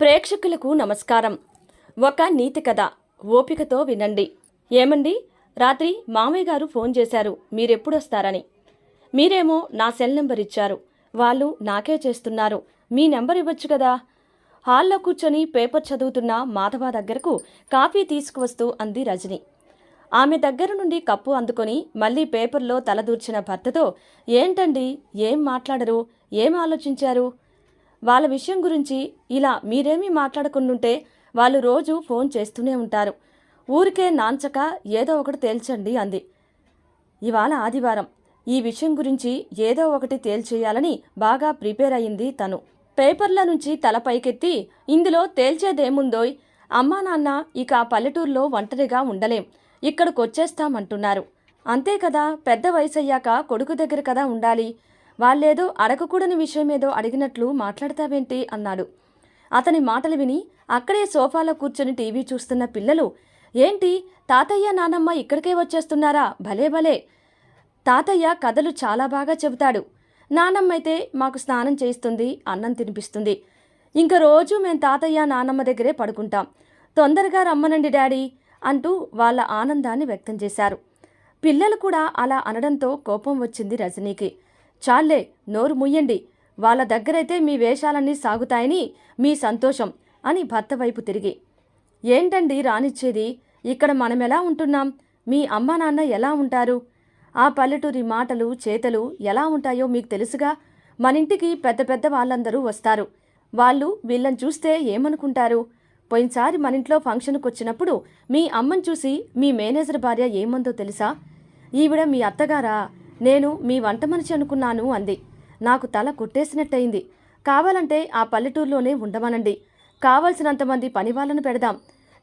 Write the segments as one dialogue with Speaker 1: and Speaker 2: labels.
Speaker 1: ప్రేక్షకులకు నమస్కారం. ఒక నీతి కథ. ఓపికతో వినండి. ఏమండి? రాత్రి మామయ్య గారు ఫోన్ చేశారు. మీరెప్పుడొస్తారని. మీరేమో నా సెల్ నెంబర్ ఇచ్చారు. వాళ్ళు నాకే చేస్తున్నారు. మీ నెంబర్ ఇవ్వచ్చు కదా? హాల్లో కూర్చొని పేపర్ చదువుతున్న మాధవ దగ్గరకు కాఫీ తీసుకువస్తూ అంది రజని. ఆమె దగ్గర నుండి కప్పు అందుకొని మళ్ళీ పేపర్లో తలదూర్చిన భర్తతో ఏంటండి? ఏం మాట్లాడరు? ఏం ఆలోచించారు? వాళ్ళ విషయం గురించి ఇలా మీరేమీ మాట్లాడకుండుంటే వాళ్ళు రోజు ఫోన్ చేస్తూనే ఉంటారు. ఊరికే నాంచక ఏదో ఒకటి తేల్చండి అంది. ఇవాళ ఆదివారం. ఈ విషయం గురించి ఏదో ఒకటి తేల్చేయాలని బాగా ప్రిపేర్ అయింది తను. పేపర్ల నుంచి తల పైకెత్తి ఇందులో తేల్చేదేముందోయ్? అమ్మా నాన్న ఇక పల్లెటూరులో ఒంటరిగా ఉండలేం. ఇక్కడికొచ్చేస్తామంటున్నారు. అంతే కదా పెద్ద వయసయ్యాక కొడుకు దగ్గర కదా ఉండాలి. వాళ్ళేదో అడగకూడని విషయం ఏదో అడిగినట్లు మాట్లాడతావేంటి అన్నాడు. అతని మాటలు విని అక్కడే సోఫాలో కూర్చొని టీవీ చూస్తున్న పిల్లలు ఏంటి తాతయ్య నానమ్మ ఇక్కడికే వచ్చేస్తున్నారా? భలే భలే. తాతయ్య కథలు చాలా బాగా చెబుతాడు. నానమ్మైతే మాకు స్నానం చేయిస్తుంది అన్నం తినిపిస్తుంది. ఇంకా రోజు మేం తాతయ్య నానమ్మ దగ్గరే పడుకుంటాం. తొందరగా రమ్మనండి డాడీ అంటూ వాళ్ళ ఆనందాన్ని వ్యక్తం చేశారు. పిల్లలు కూడా అలా అనడంతో కోపం వచ్చింది రజనీకి. చాలే నోరు ముయ్యండి. వాళ్ళ దగ్గరైతే మీ వేషాలన్నీ సాగుతాయని మీ సంతోషం అని భర్త వైపు తిరిగి. ఏంటండి రానిచ్చేది? ఇక్కడ మనమెలా ఉంటున్నాం? మీ అమ్మా నాన్న ఎలా ఉంటారు? ఆ పల్లెటూరి మాటలు చేతలు ఎలా ఉంటాయో మీకు తెలుసుగా? మనింటికి పెద్ద పెద్ద వాళ్ళందరూ వస్తారు. వాళ్ళు వీళ్ళని చూస్తే ఏమనుకుంటారు? పోయినసారి మన ఇంట్లో ఫంక్షన్కి వచ్చినప్పుడు మీ అమ్మని చూసి మీ మేనేజర్ భార్య ఏమందో తెలుసా? ఈవిడ మీ అత్తగారా? నేను మీ వంట మనిషి అనుకున్నాను అంది. నాకు తల కొట్టేసినట్టయింది. కావాలంటే ఆ పల్లెటూరులోనే ఉండమనండి. కావలసినంతమంది పని వాళ్ళను పెడదాం.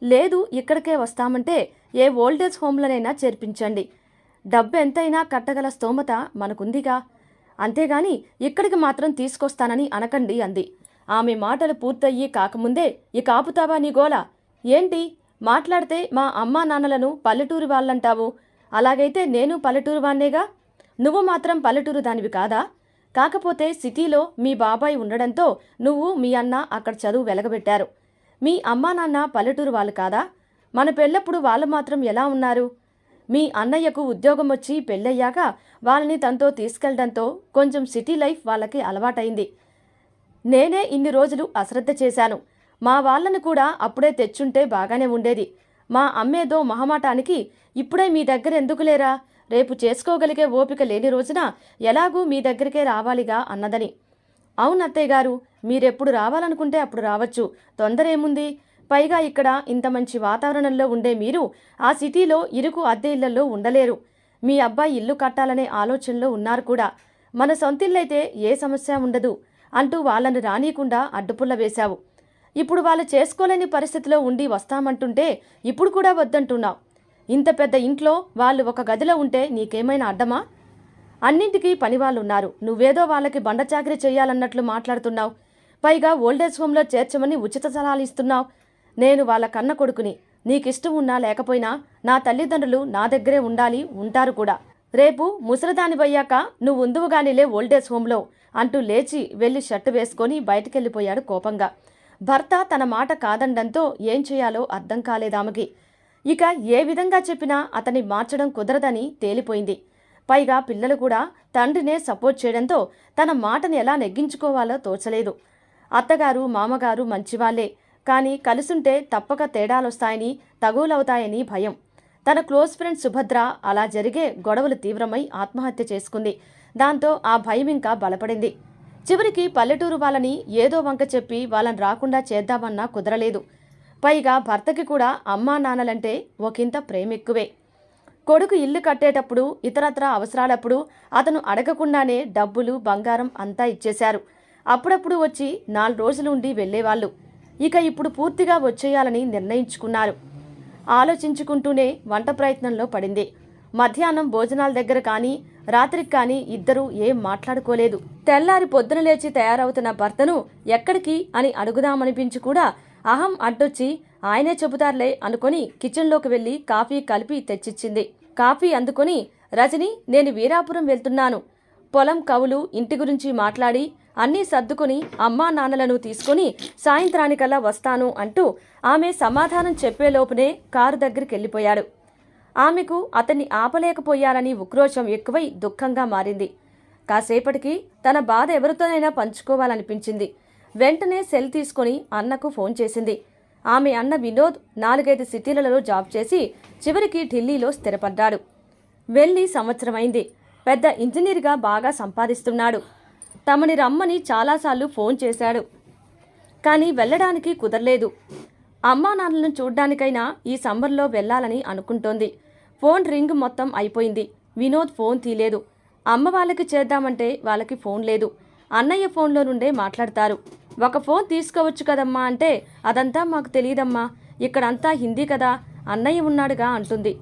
Speaker 1: లేదు ఇక్కడికే వస్తామంటే ఏ ఓల్డేజ్ హోమ్లనైనా చేర్పించండి. డబ్బు ఎంతైనా కట్టగల స్తోమత మనకుందిగా. అంతేగాని ఇక్కడికి మాత్రం తీసుకొస్తానని అనకండి అంది. ఆమె మాటలు పూర్తయ్యి కాకముందే ఇక ఆపుతావా నీ గోల? ఏంటి? మాట్లాడితే మా అమ్మా నాన్నలను పల్లెటూరు వాళ్ళంటావు. అలాగైతే నేను పల్లెటూరు వాన్నేగా నువ్వు మాత్రం పల్లెటూరు దానివి కాదా? కాకపోతే సిటీలో మీ బాబాయ్ ఉండడంతో నువ్వు మీ అన్న అక్కడ చదువు వెలగబెట్టారు. మీ అమ్మా నాన్న పల్లెటూరు వాళ్ళు కాదా? మన పెళ్ళప్పుడు వాళ్ళు మాత్రం ఎలా ఉన్నారు? మీ అన్నయ్యకు ఉద్యోగం వచ్చి పెళ్ళయ్యాక వాళ్ళని తనతో తీసుకెళ్ళడంతో కొంచెం సిటీ లైఫ్ వాళ్ళకి అలవాటైంది. నేనే ఇన్ని రోజులు అశ్రద్ధ చేశాను. మా వాళ్ళను కూడా అప్పుడే తెచ్చుంటే బాగానే ఉండేది. మా అమ్మేదో మహమాటానికి ఇప్పుడే మీ దగ్గర ఎందుకు లేరా? రేపు చేసుకోగలిగే ఓపిక లేని రోజున ఎలాగూ మీ దగ్గరికే రావాలిగా అన్నదని. అవును అత్తయ్య గారు మీరెప్పుడు రావాలనుకుంటే అప్పుడు రావచ్చు. తొందర ఏముంది? పైగా ఇక్కడ ఇంత మంచి వాతావరణంలో ఉండే మీరు ఆ సిటీలో ఇరుకు అద్దె ఇళ్ళలో ఉండలేరు. మీ అబ్బాయి ఇల్లు కట్టాలనే ఆలోచనలో ఉన్నారు కూడా. మన సొంతిల్లైతే ఏ సమస్య ఉండదు అంటూ వాళ్ళని రానీయకుండా అడ్డుపుల్ల వేశావు. ఇప్పుడు వాళ్ళు చేసుకోలేని పరిస్థితిలో ఉండి వస్తామంటుంటే ఇప్పుడు కూడా వద్దంటున్నావు. ఇంత పెద్ద ఇంట్లో వాళ్ళు ఒక గదిలో ఉంటే నీకేమైనా అడ్డమా అన్నింటికీ పనివాళ్ళున్నారు. నువ్వేదో వాళ్ళకి బండచాకరీ చేయాలన్నట్లు మాట్లాడుతున్నావు. పైగా ఓల్డేజ్ హోమ్లో చేర్చమని ఉచిత సలహాలు ఇస్తున్నావు. నేను వాళ్ళ కన్న కొడుకుని. నీకిష్టం ఉన్నా లేకపోయినా నా తల్లిదండ్రులు నా దగ్గరే ఉండాలి ఉంటారు కూడా. రేపు ముసలిదానివయ్యాక నువ్వు ఉందువుగానిలే ఓల్డేజ్ హోంలో అంటూ లేచి వెళ్ళి షర్టు వేసుకొని బయటికెళ్ళిపోయాడు కోపంగా. భర్త తన మాట కాదండంతో ఏం చేయాలో అర్థం కాలేదామెకి. ఇక ఏ విధంగా చెప్పినా అతన్ని మార్చడం కుదరదని తేలిపోయింది. పైగా పిల్లలు కూడా తండ్రినే సపోర్ట్ చేయడంతో తన మాటను ఎలా నెగ్గించుకోవాలో తోచలేదు. అత్తగారు మామగారు మంచివాళ్ళే. కానీ కలిసుంటే తప్పక తేడాలొస్తాయని తగులవుతాయని భయం. తన క్లోజ్ ఫ్రెండ్ సుభద్ర అలా జరిగే గొడవలు తీవ్రమై ఆత్మహత్య చేసుకుంది. దాంతో ఆ భయం ఇంకా బలపడింది. చివరికి పల్లెటూరు వాళ్ళని ఏదో వంక చెప్పి వాళ్ళని రాకుండా చేద్దామన్నా కుదరలేదు. పైగా భర్తకి కూడా అమ్మా నాన్నలంటే ఒకంత ప్రేమెక్కువే. కొడుకు ఇల్లు కట్టేటప్పుడు ఇతరత్ర అవసరాలప్పుడు అతను అడగకుండానే డబ్బులు బంగారం అంతా ఇచ్చేశారు. అప్పుడప్పుడు వచ్చి నాలుగు రోజులు ఉండి వెళ్ళేవాళ్ళు. ఇక ఇప్పుడు పూర్తిగా వచ్చేయాలని నిర్ణయించుకున్నారు. ఆలోచించుకుంటూనే వంట ప్రయత్నంలో పడింది. మధ్యాహ్నం భోజనాల దగ్గర కానీ రాత్రికి కానీ ఇద్దరూ ఏం మాట్లాడుకోలేదు. తెల్లారి పొద్దున లేచి తయారవుతున్న భర్తను ఎక్కడికి అని అడుగుదామనిపించి కూడా అహం అడ్డొచ్చి ఆయనే చెబుతారులే అనుకొని కిచెన్లోకి వెళ్ళి కాఫీ కలిపి తెచ్చిచ్చింది. కాఫీ అందుకొని రజని నేను వీరాపురం వెళ్తున్నాను. పొలం కవులు ఇంటి గురించి మాట్లాడి అన్నీ సర్దుకుని అమ్మా నాన్నలను తీసుకుని సాయంత్రానికల్లా వస్తాను అంటూ ఆమె సమాధానం చెప్పేలోపునే కారు దగ్గరికి వెళ్ళిపోయాడు. ఆమెకు అతన్ని ఆపలేకపోయారని ఉక్రోషం ఎక్కువై దుఃఖంగా మారింది. కాసేపటికి తన బాధ ఎవరితోనైనా పంచుకోవాలనిపించింది. వెంటనే సెల్ తీసుకొని అన్నకు ఫోన్ చేసింది. ఆమె అన్న వినోద్ నాలుగైదు సిటీలలో జాబ్ చేసి చివరికి ఢిల్లీలో స్థిరపడ్డాడు. వెళ్ళి సంవత్సరమైంది. పెద్ద ఇంజనీర్గా బాగా సంపాదిస్తున్నాడు. తమని రమ్మని చాలాసార్లు ఫోన్ చేశాడు. కానీ వెళ్ళడానికి కుదరలేదు. అమ్మా నాన్నలను చూడ్డానికైనా ఈ సమ్మర్లో వెళ్ళాలని అనుకుంటోంది. ఫోన్ రింగ్ మొత్తం అయిపోయింది. వినోద్ ఫోన్ తీలేదు. అమ్మ వాళ్ళకి చేద్దామంటే వాళ్ళకి ఫోన్ లేదు. అన్నయ్య ఫోన్లో నుండే మాట్లాడతారు. ఒక ఫోన్ తీసుకోవచ్చు కదమ్మా అంటే అదంతా మాకు తెలియదమ్మా ఇక్కడంతా హిందీ కదా అన్నయ్య ఉన్నాడుగా అంటుంది.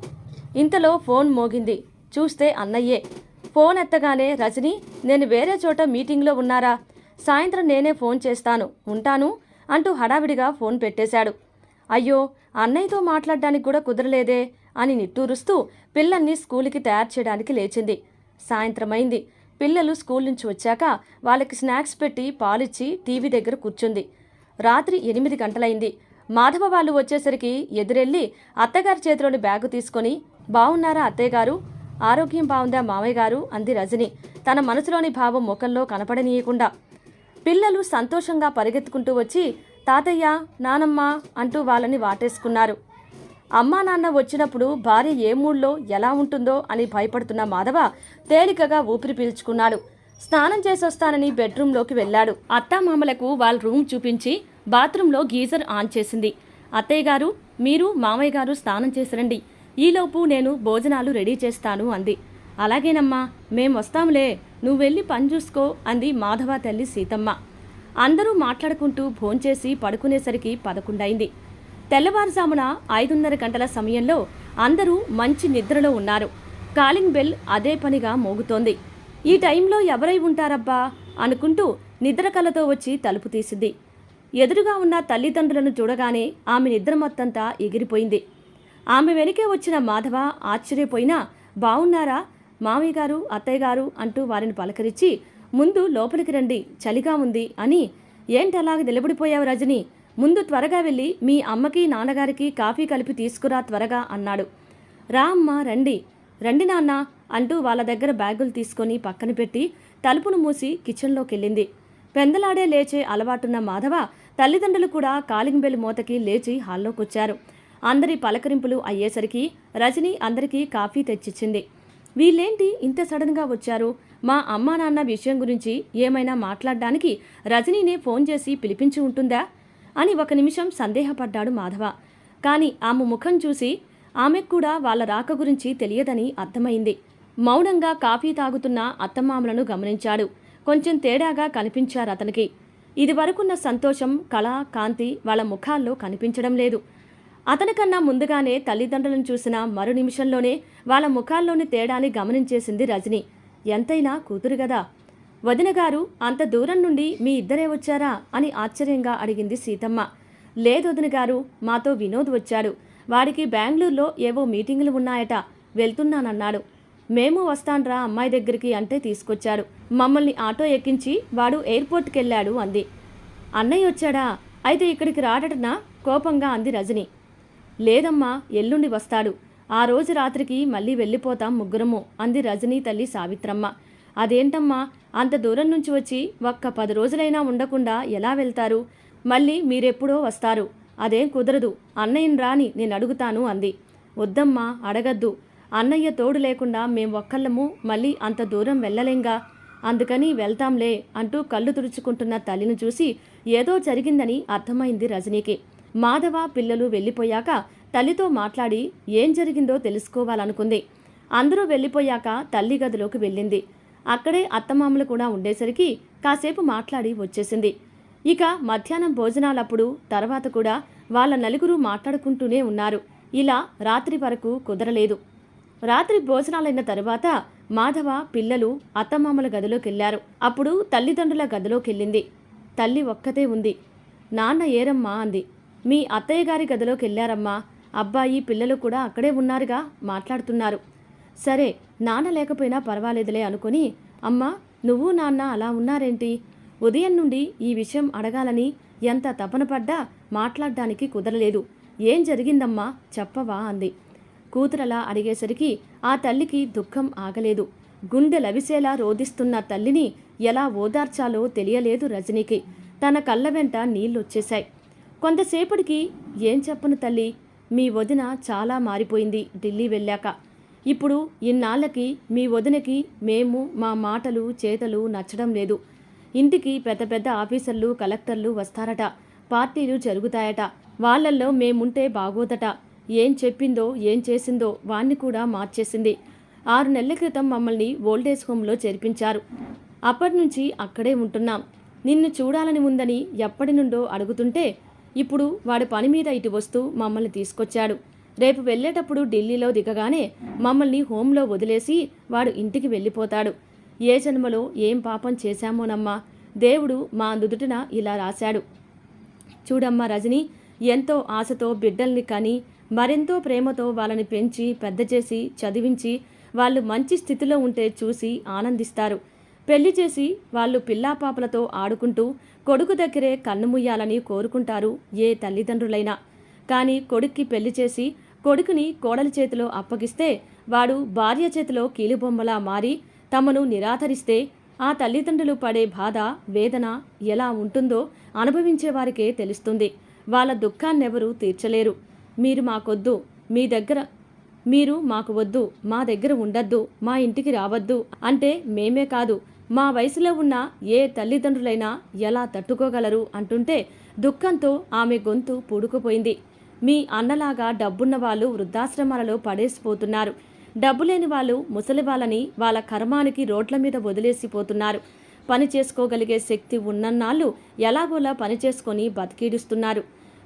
Speaker 1: ఇంతలో ఫోన్ మోగింది. చూస్తే అన్నయ్యే. ఫోన్ ఎత్తగానే రజని నేను వేరే చోట మీటింగ్లో ఉన్నారా? సాయంత్రం నేనే ఫోన్ చేస్తాను ఉంటాను అంటూ హడావిడిగా ఫోన్ పెట్టేశాడు. అయ్యో అన్నయ్యతో మాట్లాడడానికి కూడా కుదరలేదే అని నిట్టూరుస్తూ పిల్లల్ని స్కూలుకి తయారు చేయడానికి లేచింది. సాయంత్రమైంది. పిల్లలు స్కూల్ నుంచి వచ్చాక వాళ్ళకి స్నాక్స్ పెట్టి పాలిచ్చి టీవీ దగ్గర కూర్చుంది. రాత్రి ఎనిమిది గంటలైంది. మాధవ వాళ్ళు వచ్చేసరికి ఎదురెళ్ళి అత్తగారి చేతిలోని బ్యాగు తీసుకొని బాగున్నారా అత్తయ్య గారు ఆరోగ్యం బాగుందా మామయ్య గారు? అంది రజని. తన మనసులోని భావం ముఖంలో కనపడనీయకుండా. పిల్లలు సంతోషంగా పరిగెత్తుకుంటూ వచ్చి తాతయ్య నానమ్మ అంటూ వాళ్ళని వాటేసుకున్నారు. అమ్మా నాన్న వచ్చినప్పుడు భార్య ఏ మూడ్లో ఎలా ఉంటుందో అని భయపడుతున్న మాధవ తేలికగా ఊపిరి పీల్చుకున్నాడు. స్నానం చేసొస్తానని బెడ్రూంలోకి వెళ్ళాడు. అత్తామామలకు వాళ్ళ రూమ్ చూపించి బాత్రూంలో గీజర్ ఆన్ చేసింది. అత్తయ్య గారు మీరు మామయ్య గారు స్నానం చేసిరండి. ఈలోపు నేను భోజనాలు రెడీ చేస్తాను అంది. అలాగేనమ్మా మేం వస్తాంలే నువ్వు వెళ్ళి పని చూసుకో అంది మాధవ తల్లి సీతమ్మ. అందరూ మాట్లాడుకుంటూ భోంచేసి పడుకునేసరికి పదకొండైంది. తెల్లవారుజామున ఐదున్నర గంటల సమయంలో అందరూ మంచి నిద్రలో ఉన్నారు. కాలింగ్ బెల్ అదే పనిగా మోగుతోంది. ఈ టైంలో ఎవరై ఉంటారబ్బా? అనుకుంటూ నిద్ర కలతో వచ్చి తలుపు తీసింది. ఎదురుగా ఉన్న తల్లిదండ్రులను చూడగానే ఆమె నిద్ర మొత్తంతా ఎగిరిపోయింది. ఆమె వెనుకే వచ్చిన మాధవ ఆశ్చర్యపోయినా బావున్నారా? మామయ్య గారు అత్తయ్య గారు? అంటూ వారిని పలకరించి ముందు లోపలికి రండి చలిగా ఉంది అని ఏంటి అలాగ నిలబడిపోయావు రజని? ముందు త్వరగా వెళ్ళి మీ అమ్మకి నాన్నగారికి కాఫీ కలిపి తీసుకురా త్వరగా అన్నాడు. రా అమ్మ రండి. రండి నాన్న అంటూ వాళ్ళ దగ్గర బ్యాగులు తీసుకొని పక్కన పెట్టి తలుపును మూసి కిచెన్లోకి వెళ్ళింది పెందలాడే లేచే అలవాటున్న మాధవ తల్లిదండ్రులు కూడా కాలింగ్ బెల్ మూతకి లేచి హాల్లోకొచ్చారు. అందరి పలకరింపులు అయ్యేసరికి రజని అందరికీ కాఫీ తెచ్చిచ్చింది. వీళ్ళేంటి ఇంత సడన్గా వచ్చారు? మా అమ్మా నాన్న విషయం గురించి ఏమైనా మాట్లాడడానికి రజనీనే ఫోన్ చేసి పిలిపించి ఉంటుందా? అని ఒక నిమిషం సందేహపడ్డాడు మాధవ. కానీ ఆమె ముఖం చూసి ఆమెకు కూడా వాళ్ళ రాక గురించి తెలియదని అర్థమైంది. మౌనంగా కాఫీ తాగుతున్న అత్తమామలను గమనించాడు. కొంచెం తేడాగా కనిపించారు అతనికి. ఇదివరకున్న సంతోషం కళ కాంతి వాళ్ళ ముఖాల్లో కనిపించడం లేదు. అతనికన్నా ముందుగానే తల్లిదండ్రులను చూసిన మరు నిమిషంలోనే వాళ్ళ ముఖాల్లోని తేడాని గమనించేసింది రజని. ఎంతైనా కూతురు గదా వదిన గారు అంత దూరం నుండి మీ ఇద్దరే వచ్చారా? అని ఆశ్చర్యంగా అడిగింది సీతమ్మ. లేదు వదిన గారు మాతో వినోద్ వచ్చాడు. వాడికి బెంగళూరులో ఏవో మీటింగులు ఉన్నాయట వెళ్తున్నానన్నాడు. మేము వస్తాన్రా అమ్మాయి దగ్గరికి అంటే తీసుకొచ్చాడు. మమ్మల్ని ఆటో ఎక్కించి వాడు ఎయిర్పోర్ట్కి వెళ్ళాడు అంది. అన్నయ్య వచ్చాడా? అయితే ఇక్కడికి రాడటన? కోపంగా అంది రజని. లేదమ్మా ఎల్లుండి వస్తాడు. ఆ రోజు రాత్రికి మళ్ళీ వెళ్ళిపోతాం ముగ్గురము అంది రజనీ తల్లి సావిత్రమ్మ. అదేంటమ్మా? అంత దూరం నుంచి వచ్చి ఒక్క పది రోజులైనా ఉండకుండా ఎలా వెళ్తారు? మళ్ళీ మీరెప్పుడో వస్తారు. అదేం కుదరదు. అన్నయ్యని రాని నేను అడుగుతాను అంది. వద్దమ్మా అడగద్దు. అన్నయ్య తోడు లేకుండా మేం ఒక్కళ్ళము మళ్ళీ అంత దూరం వెళ్ళలేంగా? అందుకని వెళ్తాంలే అంటూ కళ్ళు తుడుచుకుంటున్న తల్లిని చూసి ఏదో జరిగిందని అర్థమైంది రజనీకి. మాధవ పిల్లలు వెళ్ళిపోయాక తల్లితో మాట్లాడి ఏం జరిగిందో తెలుసుకోవాలనుకుంది. అందరూ వెళ్ళిపోయాక తల్లి గదిలోకి వెళ్ళింది. అక్కడే అత్తమామలు కూడా ఉండేసరికి కాసేపు మాట్లాడి వచ్చేసింది. ఇక మధ్యాహ్నం భోజనాలప్పుడు తర్వాత కూడా వాళ్ళ నలుగురు మాట్లాడుకుంటూనే ఉన్నారు. ఇలా రాత్రి వరకు కుదరలేదు. రాత్రి భోజనాలైన తరువాత మాధవ పిల్లలు అత్తమామల గదిలోకెళ్ళారు. అప్పుడు తల్లిదండ్రుల గదిలోకెళ్ళింది. తల్లి ఒక్కతే ఉంది. నాన్న ఏరమ్మా అంది. మీ అత్తయ్య గారి గదిలోకెళ్ళారమ్మా అబ్బాయి పిల్లలు కూడా అక్కడే ఉన్నారుగా మాట్లాడుతున్నారు. సరే నాన్న లేకపోయినా పర్వాలేదులే అనుకుని అమ్మా నువ్వు నాన్న అలా ఉన్నారేంటి? ఉదయం నుండి ఈ విషయం అడగాలని ఎంత తపన పడ్డా మాట్లాడడానికి కుదరలేదు. ఏం జరిగిందమ్మా? చెప్పవా? అంది. కూతురలా అడిగేసరికి ఆ తల్లికి దుఃఖం ఆగలేదు. గుండె లవిసేలా రోదిస్తున్న తల్లిని ఎలా ఓదార్చాలో తెలియలేదు రజనీకి. తన కళ్ళ వెంట నీళ్ళొచ్చేశాయి కొంతసేపటికి ఏం చెప్పను తల్లి? మీ వదిన చాలా మారిపోయింది ఢిల్లీ వెళ్ళాక. ఇప్పుడు ఇన్నాళ్ళకి మీ వదినకి మేము మా మాటలు చేతలు నచ్చడం లేదు. ఇంటికి పెద్ద పెద్ద ఆఫీసర్లు కలెక్టర్లు వస్తారట. పార్టీలు జరుగుతాయట. వాళ్ళల్లో మేముంటే బాగోదట. ఏం చెప్పిందో ఏం చేసిందో వాణ్ణి కూడా మార్చేసింది. ఆరు నెలల క్రితం మమ్మల్ని ఓల్డేజ్ హోమ్లో చేర్పించారు. అప్పటి నుంచి అక్కడే ఉంటున్నాం. నిన్ను చూడాలని ఉందని ఎప్పటి నుండో అడుగుతుంటే ఇప్పుడు వాడి పని మీద ఇటు వస్తూ మమ్మల్ని తీసుకొచ్చాడు. రేపు వెళ్ళేటప్పుడు ఢిల్లీలో దిగగానే మమ్మల్ని హోంలో వదిలేసి వాడు ఇంటికి వెళ్ళిపోతాడు. ఏ జన్మలో ఏం పాపం చేశామోనమ్మా? దేవుడు మా నుదుటిన ఇలా రాశాడు. చూడమ్మా రజని ఎంతో ఆశతో బిడ్డల్ని కని మరెంతో ప్రేమతో వాళ్ళని పెంచి పెద్ద చేసి చదివించి వాళ్ళు మంచి స్థితిలో ఉంటే చూసి ఆనందిస్తారు. పెళ్ళి చేసి వాళ్ళు పిల్లాపాపలతో ఆడుకుంటూ కొడుకు దగ్గరే కన్నుముయ్యాలని కోరుకుంటారు ఏ తల్లిదండ్రులైనా. కానీ కొడుక్కి పెళ్ళి చేసి కొడుకుని కోడలి చేతిలో అప్పగిస్తే వాడు భార్య చేతిలో కీలుబొమ్మలా మారి తమను నిరాధరిస్తే ఆ తల్లిదండ్రులు పడే బాధ వేదన ఎలా ఉంటుందో అనుభవించేవారికే తెలుస్తుంది. వాళ్ళ దుఃఖాన్నెవరూ తీర్చలేరు. మీరు మాకొద్దు మీ దగ్గర మీరు మాకు వద్దు మా దగ్గర ఉండద్దు మా ఇంటికి రావద్దు అంటే మేమే కాదు మా వయసులో ఉన్న ఏ తల్లిదండ్రులైనా ఎలా తట్టుకోగలరు అంటుంటే దుఃఖంతో ఆమె గొంతు పూడుకుపోయింది. మీ అన్నలాగా డబ్బున్న వాళ్ళు వృద్ధాశ్రమాలలో పడేసిపోతున్నారు. డబ్బు లేని వాళ్ళు ముసలి వాళ్ళని వాళ్ళ కర్మానికి రోడ్ల మీద వదిలేసిపోతున్నారు. పని చేసుకోగలిగే శక్తి ఉన్నన్నాళ్ళు ఎలాగోలా పని చేసుకొని బతికీడుస్తున్నారు.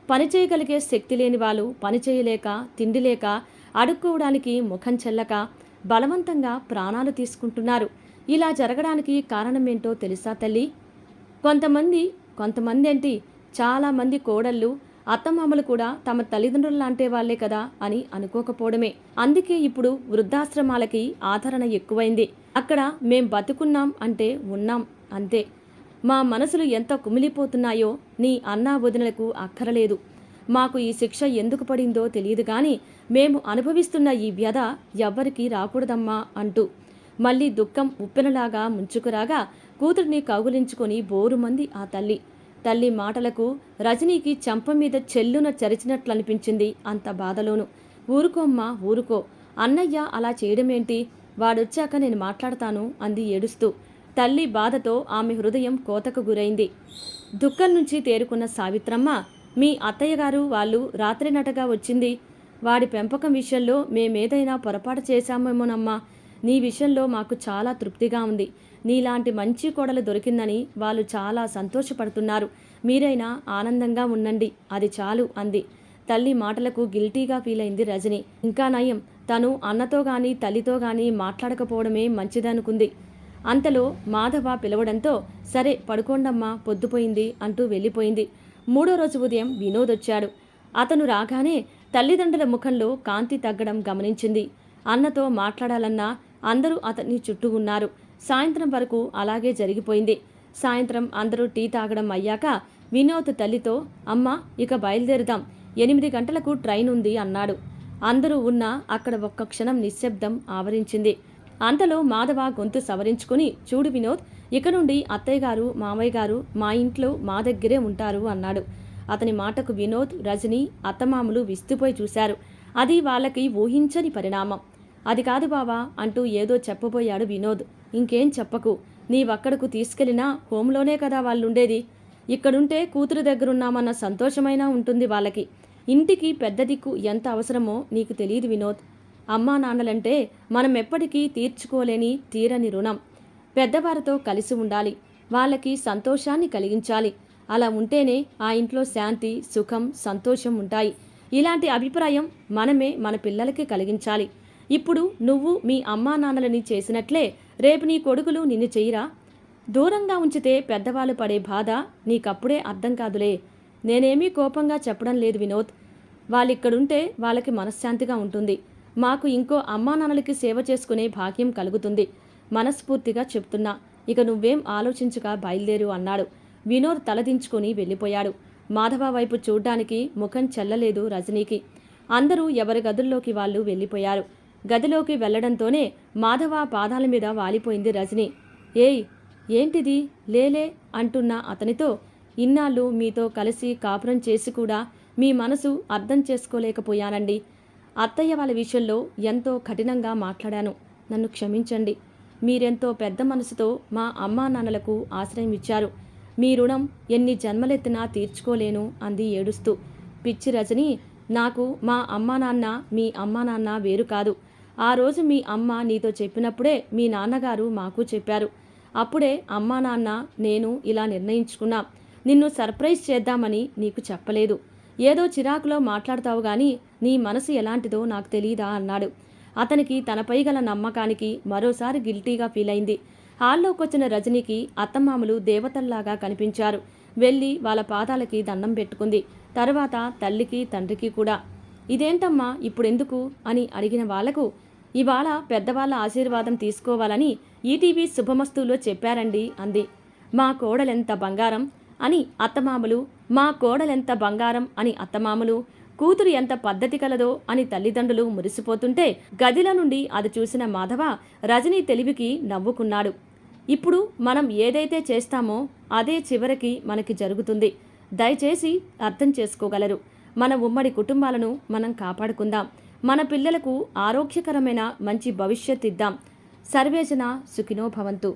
Speaker 1: పని చేయగలిగే శక్తి లేని వాళ్ళు పని చేయలేక తిండి లేక అడుక్కోవడానికి ముఖం చెల్లక బలవంతంగా ప్రాణాలు తీసుకుంటున్నారు. ఇలా జరగడానికి కారణమేంటో తెలుసా తల్లి? కొంతమంది కొంతమంది ఏంటి చాలామంది కోడళ్ళు అత్తమామలు కూడా తమ తల్లిదండ్రులు లాంటి వాళ్ళే కదా అని అనుకోకపోవడమే. అందుకే ఇప్పుడు వృద్ధాశ్రమాలకి ఆదరణ ఎక్కువైంది. అక్కడ మేం బతుకున్నాం అంటే ఉన్నాం అంతే. మా మనసులు ఎంత కుమిలిపోతున్నాయో నీ అన్నా వదినలకు అక్కరలేదు. మాకు ఈ శిక్ష ఎందుకు పడిందో తెలియదు కానీ మేము అనుభవిస్తున్న ఈ వ్యధ ఎవ్వరికీ రాకూడదమ్మా అంటూ మళ్ళీ దుఃఖం ఉప్పెనలాగా ముంచుకురాగా కూతుర్ని కౌగులించుకొని బోరుమంది ఆ తల్లి. తల్లి మాటలకు రజనీకి చెంప మీద చెల్లున చరిచినట్లనిపించింది అంత బాధలోను. ఊరుకోమ్మా ఊరుకో. అన్నయ్య అలా చేయడమేంటి? వాడొచ్చాక నేను మాట్లాడతాను అంది ఏడుస్తూ. తల్లి బాధతో ఆమె హృదయం కోతకు గురైంది. దుఃఖం నుంచి తేరుకున్న సావిత్రమ్మ మీ అత్తయ్య గారు వాళ్ళు రాత్రి నటగా వచ్చింది. వాడి పెంపకం విషయంలో మేమేదైనా పొరపాటు చేశామేమోనమ్మా. నీ విషయంలో మాకు చాలా తృప్తిగా ఉంది. నీలాంటి మంచి కోడలు దొరికిందని వాళ్ళు చాలా సంతోషపడుతున్నారు. మీరైనా ఆనందంగా ఉండండి. అది చాలు అంది. తల్లి మాటలకు గిల్టీగా ఫీల్ అయింది రజని. ఇంకా నయం. తను అన్నతో గాని తల్లితో గాని మాట్లాడకపోవడమే మంచిదనుకుంది. అంతలో మాధవ పిలవడంతో సరే పడుకోండమ్మా పొద్దుపోయింది అంటూ వెళ్ళిపోయింది. మూడో రోజు ఉదయం వినోద్ వచ్చాడు. అతను రాగానే తల్లిదండ్రుల ముఖంలో కాంతి తగ్గడం గమనించింది. అన్నతో మాట్లాడాలన్నా అందరూ అతన్ని చుట్టూ ఉన్నారు సాయంత్రం వరకు అలాగే జరిగిపోయింది. సాయంత్రం అందరూ టీ తాగడం అయ్యాక వినోద్ తల్లితో అమ్మ ఇక బయలుదేరుదాం. ఎనిమిది గంటలకు ట్రైన్ ఉంది అన్నాడు. అందరూ ఉన్నా అక్కడ ఒక్క క్షణం నిశ్శబ్దం ఆవరించింది. అంతలో మాధవ గొంతు సవరించుకుని చూడు వినోద్ ఇక నుండి అత్తయ్య గారు మామయ్య గారు మా ఇంట్లో మా దగ్గరే ఉంటారు అన్నాడు. అతని మాటకు వినోద్ రజని అత్తమామలు విస్తుపోయి చూశారు. అది వాళ్ళకి ఊహించని పరిణామం. అది కాదు బావా అంటూ ఏదో చెప్పబోయాడు వినోద్. ఇంకేం చెప్పకు. నీవక్కడకు తీసుకెళ్ళినా హోంలోనే కదా వాళ్ళుండేది. ఇక్కడుంటే కూతురు దగ్గరున్నామన్న సంతోషమైనా ఉంటుంది వాళ్ళకి. ఇంటికి పెద్ద దిక్కు ఎంత అవసరమో నీకు తెలియదు వినోద్. అమ్మా నాన్నలంటే మనం ఎప్పటికీ తీర్చుకోలేని తీరని రుణం. పెద్దవారితో కలిసి ఉండాలి. వాళ్ళకి సంతోషాన్ని కలిగించాలి. అలా ఉంటేనే ఆ ఇంట్లో శాంతి సుఖం సంతోషం ఉంటాయి. ఇలాంటి అభిప్రాయం మనమే మన పిల్లలకి కలిగించాలి. ఇప్పుడు నువ్వు మీ అమ్మా నాన్నలని చేసినట్లే రేపు నీ కొడుకులు నిన్ను చెయ్యరా దూరంగా ఉంచితే పెద్దవాళ్ళు పడే బాధ నీకప్పుడే అర్థం కాదులే. నేనేమీ కోపంగా చెప్పడం లేదు వినోద్. వాళ్ళిక్కడుంటే వాళ్ళకి మనశ్శాంతిగా ఉంటుంది. మాకు ఇంకో అమ్మా నాన్నలకి సేవ చేసుకునే భాగ్యం కలుగుతుంది. మనస్ఫూర్తిగా చెప్తున్నా. ఇక నువ్వేం ఆలోచించక బయలుదేరు అన్నాడు. వినోద్ తలదించుకుని వెళ్ళిపోయాడు. మాధవ వైపు చూడ్డానికి ముఖం చెల్లలేదు రజనీకి. అందరూ ఎవరి గదుల్లోకి వాళ్ళు వెళ్ళిపోయారు. గదిలోకి వెళ్ళడంతోనే మాధవ పాదాల మీద వాలిపోయింది రజని. ఏయ్ ఏంటిది? లేలే అంటున్న అతనితో ఇన్నాళ్ళు మీతో కలిసి కాపురం చేసి కూడా మీ మనసు అర్థం చేసుకోలేకపోయానండి. అత్తయ్య వాళ్ళ విషయంలో ఎంతో కఠినంగా మాట్లాడాను. నన్ను క్షమించండి. మీరెంతో పెద్ద మనసుతో మా అమ్మా నాన్నలకు ఆశ్రయం ఇచ్చారు. మీ రుణం ఎన్ని జన్మలెత్తినా తీర్చుకోలేను అంది ఏడుస్తూ. పిచ్చి రజని నాకు మా అమ్మా నాన్న మీ అమ్మా నాన్న వేరు కాదు. ఆ రోజు మీ అమ్మ నీతో చెప్పినప్పుడే మీ నాన్నగారు మాకు చెప్పారు. అప్పుడే అమ్మా నాన్న నేను ఇలా నిర్ణయించుకున్నా. నిన్ను సర్ప్రైజ్ చేద్దామని నీకు చెప్పలేదు. ఏదో చిరాకులో మాట్లాడతావు కానీ నీ మనసు ఎలాంటిదో నాకు తెలీదా అన్నాడు. అతనికి తనపై గల నమ్మకానికి మరోసారి గిల్టీగా ఫీల్ అయింది. హాల్లోకొచ్చిన రజనీకి అత్తమామలు దేవతల్లాగా కనిపించారు. వెళ్ళి వాళ్ళ పాదాలకి దండం పెట్టుకుంది. తర్వాత తల్లికి తండ్రికి కూడా. ఇదేంటమ్మా ఇప్పుడెందుకు అని అడిగిన వాళ్ళకు ఇవాళ పెద్దవాళ్ళ ఆశీర్వాదం తీసుకోవాలని ఈటీవీ శుభమస్తులో చెప్పారండి అంది. మా కోడలెంత బంగారం అని అత్తమామలు మా కోడలెంత బంగారం అని అత్తమామలు కూతురు ఎంత పద్ధతి కలదో అని తల్లిదండ్రులు మురిసిపోతుంటే గదిల నుండి అది చూసిన మాధవ రజనీ తెలివికి నవ్వుకున్నాడు. ఇప్పుడు మనం ఏదైతే చేస్తామో అదే చివరికి మనకి జరుగుతుంది. దయచేసి అర్థం చేసుకోగలరు. మన ఉమ్మడి కుటుంబాలను మనం కాపాడుకుందాం. మన పిల్లలకు ఆరోగ్యకరమైన మంచి భవిష్యత్ ఇద్దాం. సర్వేజన సుఖినో భవంతు.